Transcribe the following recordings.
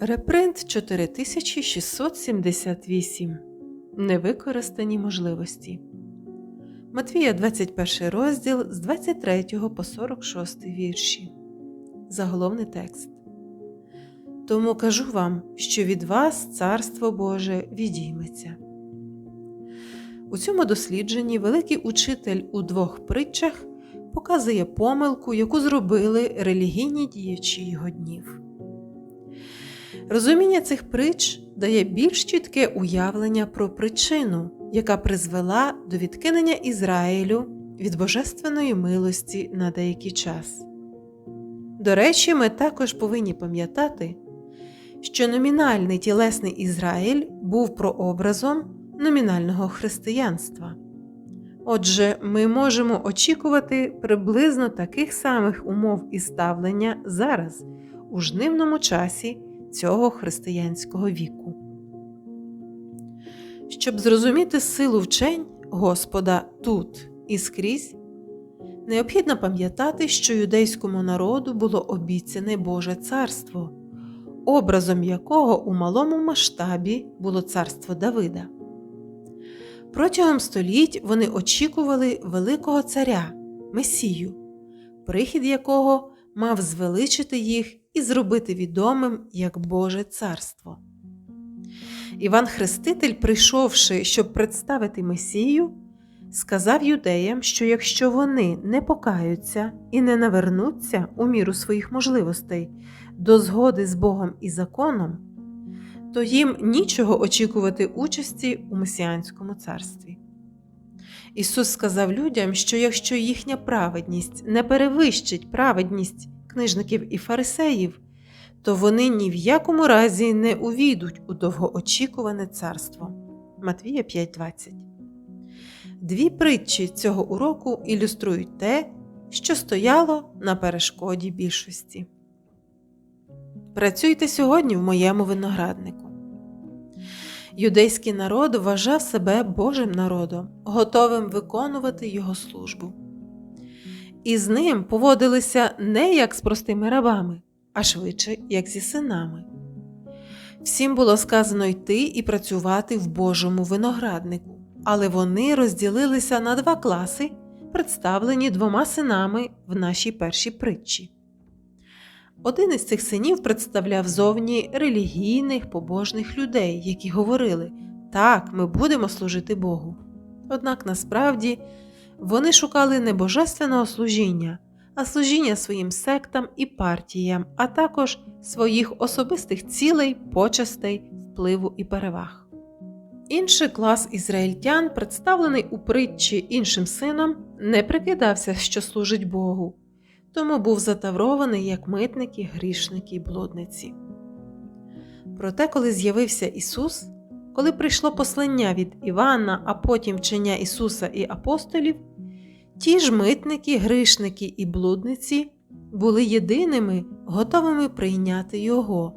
Репринт 4678. Невикористані можливості. Матвія 21 розділ з 23 по 46 вірші. Заголовний текст. Тому кажу вам, що від вас Царство Боже відійметься. У цьому дослідженні великий учитель у двох притчах показує помилку, яку зробили релігійні діячі його днів. Розуміння цих притч дає більш чітке уявлення про причину, яка призвела до відкинення Ізраїлю від божественної милості на деякий час. До речі, ми також повинні пам'ятати, що номінальний тілесний Ізраїль був прообразом номінального християнства. Отже, ми можемо очікувати приблизно таких самих умов і ставлення зараз, у жнивному часі цього християнського віку. Щоб зрозуміти силу вчень Господа тут і скрізь, необхідно пам'ятати, що юдейському народу було обіцяне Боже царство, образом якого у малому масштабі було царство Давида. Протягом століть вони очікували Великого Царя, Месію, прихід якого мав звеличити їх і зробити відомим як Боже царство. Іван Хреститель, прийшовши, щоб представити Месію, сказав юдеям, що якщо вони не покаються і не навернуться у міру своїх можливостей до згоди з Богом і законом, то їм нічого очікувати участі у Месіанському царстві. Ісус сказав людям, що якщо їхня праведність не перевищить праведність книжників і фарисеїв, то вони ні в якому разі не увійдуть у довгоочікуване царство. Матвія 5:20. Дві притчі цього уроку ілюструють те, що стояло на перешкоді більшості. Працюйте сьогодні в моєму винограднику. Юдейський народ вважав себе Божим народом, готовим виконувати його службу. І з ним поводилися не як з простими рабами, а швидше, як зі синами. Всім було сказано йти і працювати в Божому винограднику, але вони розділилися на два класи, представлені двома синами в нашій першій притчі. Один із цих синів представляв зовні релігійних побожних людей, які говорили так, ми будемо служити Богу. Однак насправді вони шукали не божественного служіння, а служіння своїм сектам і партіям, а також своїх особистих цілей, почестей, впливу і переваг. Інший клас ізраїльтян, представлений у притчі іншим сином, не прикидався, що служить Богу, тому був затаврований як митники, грішники й блудниці. Проте, коли з'явився Ісус, коли прийшло послання від Івана, а потім вчення Ісуса і апостолів, ті ж митники, грішники і блудниці були єдиними, готовими прийняти Його,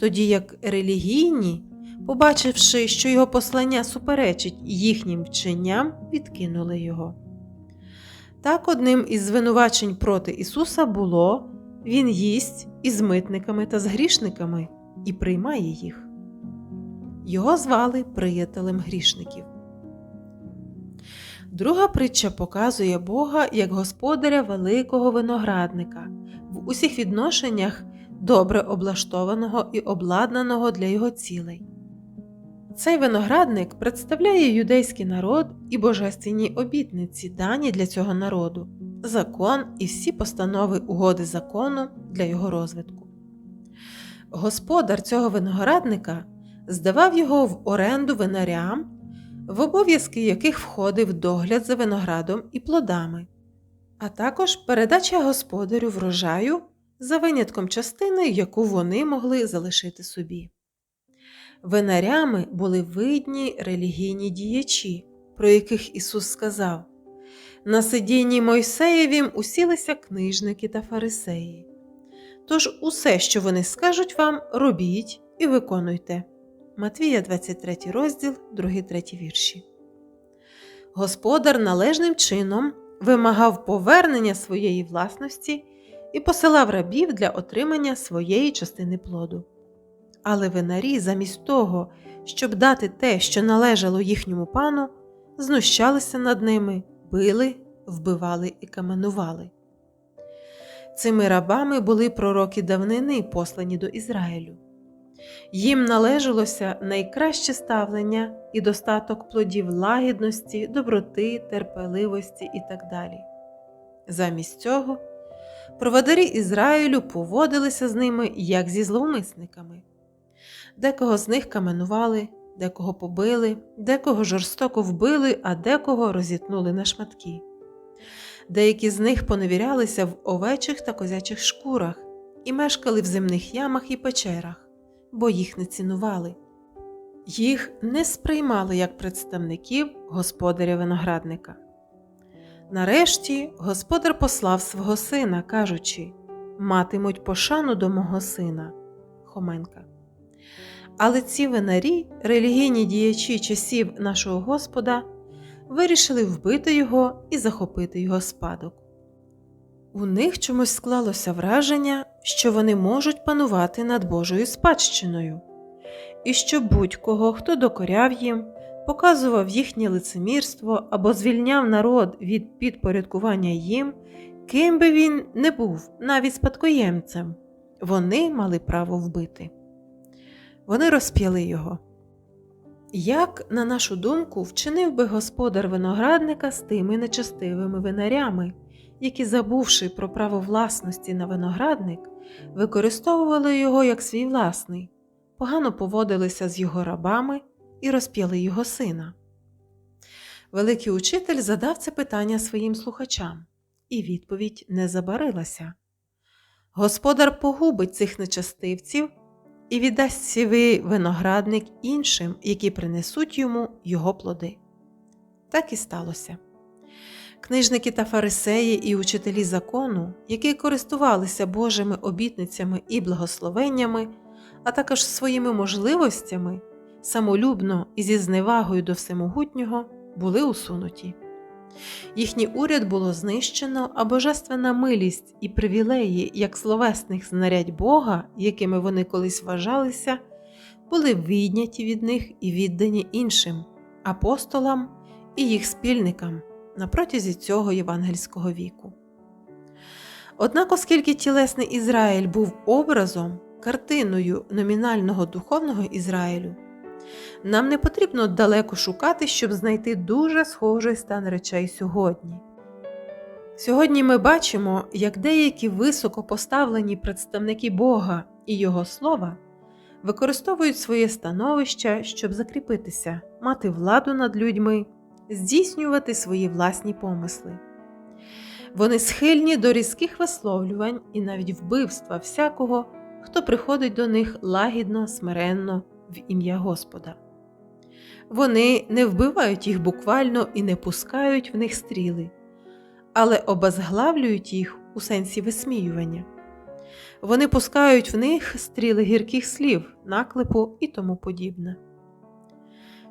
тоді як релігійні, побачивши, що його послання суперечить їхнім вченням, відкинули його. Так, одним із звинувачень проти Ісуса було Він їсть із митниками та з грішниками і приймає їх. Його звали приятелем грішників. Друга притча показує Бога як господаря великого виноградника в усіх відношеннях добре облаштованого і обладнаного для його цілей. Цей виноградник представляє юдейський народ і божественні обітниці, дані для цього народу, закон і всі постанови угоди закону для його розвитку. Господар цього виноградника здавав його в оренду винарям, в обов'язки яких входив догляд за виноградом і плодами, а також передача господарю врожаю за винятком частини, яку вони могли залишити собі. Винарями були видні релігійні діячі, про яких Ісус сказав на сидінні Мойсеєвім усілися книжники та фарисеї. Тож усе, що вони скажуть вам, робіть і виконуйте. Матвія 23 розділ, 2-3 вірші. Господар належним чином вимагав повернення своєї власності і посилав рабів для отримання своєї частини плоду. Але винарі, замість того, щоб дати те, що належало їхньому пану, знущалися над ними, били, вбивали і каменували. Цими рабами були пророки давнини, послані до Ізраїлю. Їм належалося найкраще ставлення і достаток плодів лагідності, доброти, терпеливості і так далі. Замість цього проводарі Ізраїлю поводилися з ними як зі зловмисниками. Декого з них каменували, декого побили, декого жорстоко вбили, а декого розітнули на шматки. Деякі з них поневірялися в овечих та козячих шкурах і мешкали в земних ямах і печерах, бо їх не цінували. Їх не сприймали як представників господаря виноградника. Нарешті господар послав свого сина, кажучи матимуть пошану до мого сина Хоменка. Але ці винарі, релігійні діячі часів нашого Господа, вирішили вбити його і захопити його спадок. У них чомусь склалося враження, що вони можуть панувати над Божою спадщиною, і що будь-кого, хто докоряв їм, показував їхнє лицемірство або звільняв народ від підпорядкування їм, ким би він не був, навіть спадкоємцем, вони мали право вбити. Вони розп'яли його. Як, на нашу думку, вчинив би господар виноградника з тими нечестивими винарями, які, забувши про право власності на виноградник, використовували його як свій власний, погано поводилися з його рабами і розп'яли його сина. Великий учитель задав це питання своїм слухачам, і відповідь не забарилася. Господар погубить цих нечастивців і віддасть сівий виноградник іншим, які принесуть йому його плоди. Так і сталося. Книжники та фарисеї і учителі закону, які користувалися Божими обітницями і благословеннями, а також своїми можливостями, самолюбно і зі зневагою до всемогутнього, були усунуті. Їхній уряд було знищено, а божественна милість і привілеї, як словесних знарядь Бога, якими вони колись вважалися, були відняті від них і віддані іншим апостолам і їх спільникам на протязі цього євангельського віку. Однак, оскільки тілесний Ізраїль був образом, картиною номінального духовного Ізраїлю, нам не потрібно далеко шукати, щоб знайти дуже схожий стан речей сьогодні. Сьогодні ми бачимо, як деякі високо поставлені представники Бога і Його слова використовують своє становище, щоб закріпитися, мати владу над людьми, здійснювати свої власні помисли. Вони схильні до різких висловлювань і навіть вбивства всякого, хто приходить до них лагідно, смиренно в ім'я Господа. Вони не вбивають їх буквально і не пускають в них стріли, але обезглавлюють їх у сенсі висміювання. Вони пускають в них стріли гірких слів, наклепу і тому подібне.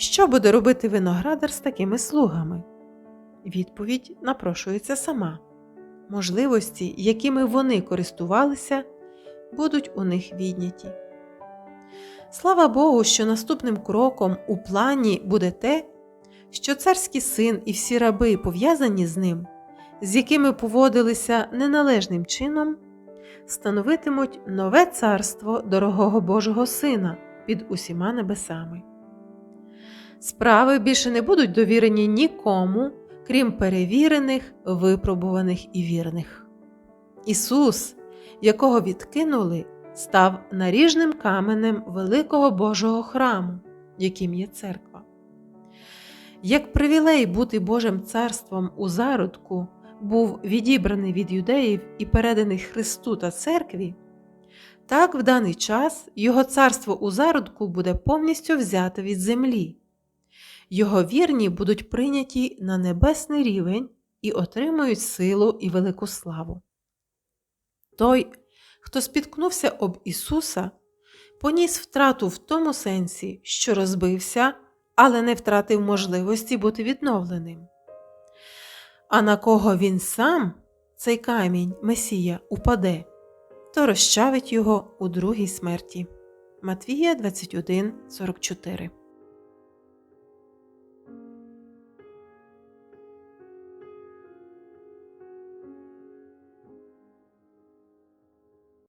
Що буде робити виноградар з такими слугами? Відповідь напрошується сама. Можливості, якими вони користувалися, будуть у них відняті. Слава Богу, що наступним кроком у плані буде те, що царський син і всі раби, пов'язані з ним, з якими поводилися неналежним чином, становитимуть нове царство дорогого Божого Сина під усіма небесами. Справи більше не будуть довірені нікому, крім перевірених, випробуваних і вірних. Ісус, якого відкинули, став наріжним каменем великого Божого храму, яким є церква. Як привілей бути Божим царством у зародку був відібраний від юдеїв і переданий Христу та церкві, так в даний час Його царство у зародку буде повністю взяте від землі. Його вірні будуть прийняті на небесний рівень і отримують силу і велику славу. Той, хто спіткнувся об Ісуса, поніс втрату в тому сенсі, що розбився, але не втратив можливості бути відновленим. А на кого він сам, цей камінь, Месія, упаде, то розчавить його у другій смерті. Матвія 21, 44